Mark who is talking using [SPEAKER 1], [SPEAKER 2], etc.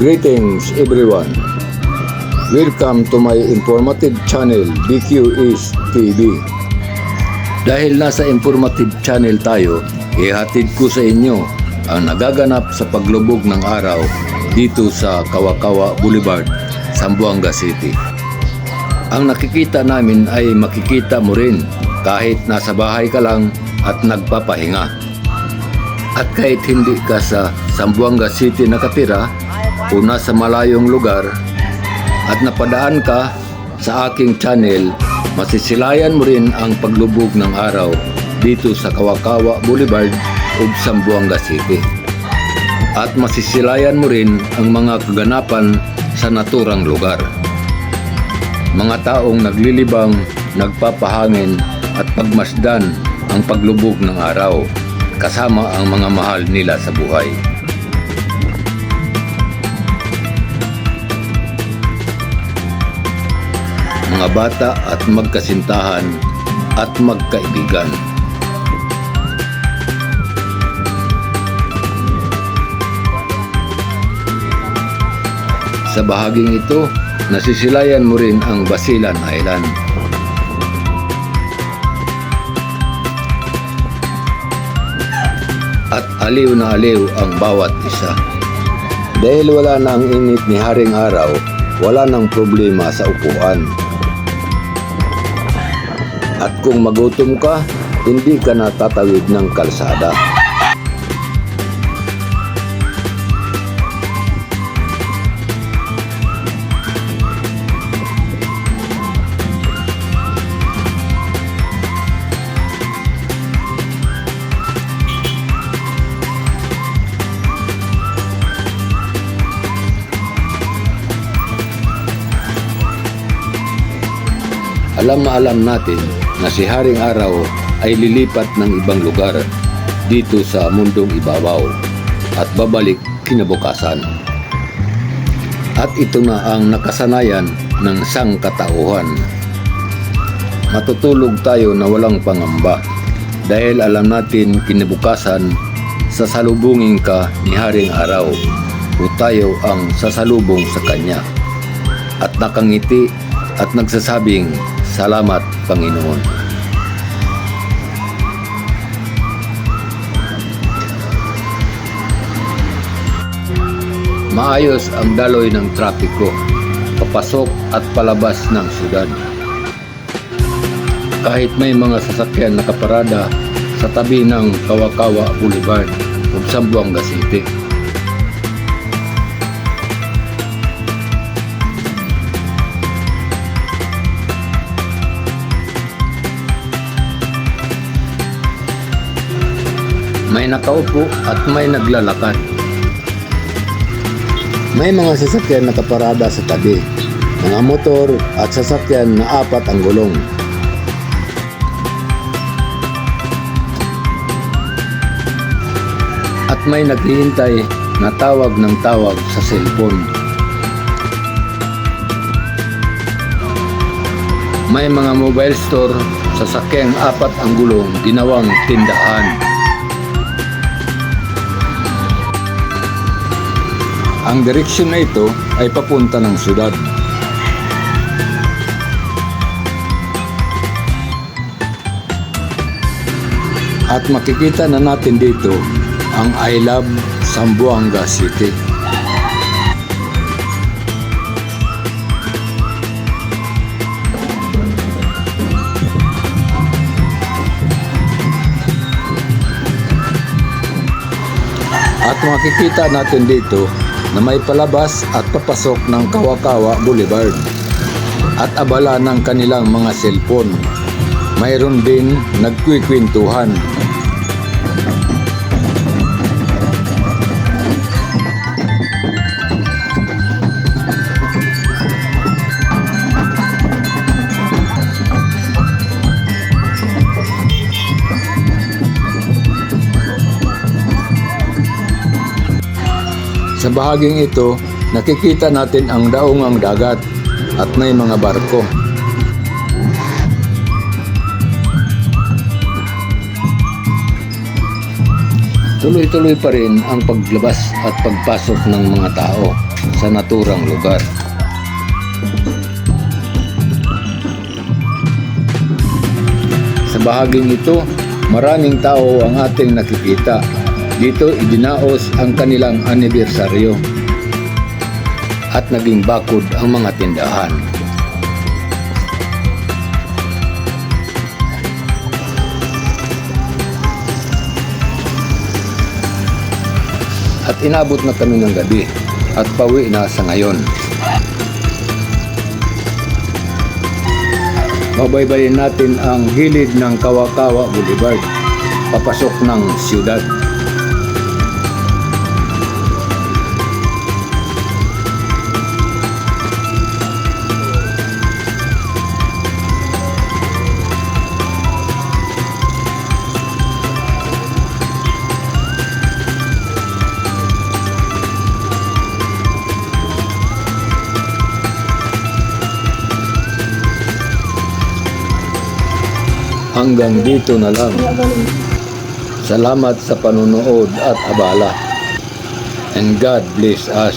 [SPEAKER 1] Greetings everyone. Welcome to my informative channel BQS TV. Dahil nasa informative channel tayo, ihatid ko sa inyo ang nagaganap sa paglubog ng araw dito sa Kawakawa Boulevard, Zamboanga City. Ang nakikita namin ay makikita mo rin kahit nasa bahay ka lang at nagpapahinga. At kahit hindi ka sa Zamboanga City nakatira o nasa malayong lugar at napadaan ka sa aking channel, masisilayan mo rin ang paglubog ng araw dito sa Kawakawa Boulevard ug Zamboanga City. At masisilayan mo rin ang mga kaganapan sa naturang lugar. Mga taong naglilibang, nagpapahangin at pagmasdan ang paglubog ng araw kasama ang mga mahal nila sa buhay. Mga bata at magkasintahan at magkaibigan. Sa bahaging ito, nasisilayan mo rin ang Basilan Island. At aliw na aliw ang bawat isa. Dahil wala na ang init ni Haring Araw, wala nang problema sa upuan. At kung magutom ka, hindi ka na tatawid ng kalsada. Alam na alam natin na si Haring Araw ay lilipat ng ibang lugar dito sa mundong ibabaw at babalik kinabukasan. At ito na ang nakasanayan ng sangkatauhan. Matutulog tayo na walang pangamba dahil alam natin kinabukasan sasalubungin ka ni Haring Araw o tayo ang sasalubong sa kanya at nakangiti at nagsasabing salamat Panginoon. Maayos ang daloy ng trapiko, papasok at palabas ng syudad. Kahit may mga sasakyan nakaparada sa tabi ng Kawakawa Boulevard ug Zamboanga City. May nakaupo at may naglalakad. May mga sasakyan nakaparada sa tabi. Mga motor at sasakyan na apat ang gulong. At may naghihintay na tawag ng tawag sa cellphone. May mga mobile store, sasakyang apat ang gulong, ginawang tindahan. Ang direksyon na ito ay papunta ng syudad. At makikita na natin dito ang I Love Zamboanga City. At makikita natin dito na may palabas at papasok ng Kawakawa Boulevard at abala ng kanilang mga cellphone. Mayroon din nagkwikwentuhan. Sa bahaging ito, nakikita natin ang daungang dagat at may mga barko. Tuloy-tuloy pa rin ang paglabas at pagpasok ng mga tao. sa naturang lugar. Sa bahaging ito, maraming tao ang ating nakikita. Dito idinaos ang kanilang anibersaryo at naging bakod ang mga tindahan. At inabot na kami ng gabi at pauwi na sa ngayon. Babaybayin natin ang gilid ng Kawakawa Boulevard papasok ng siyudad. Hanggang dito na lang. Salamat sa panunood at abala. And God bless us.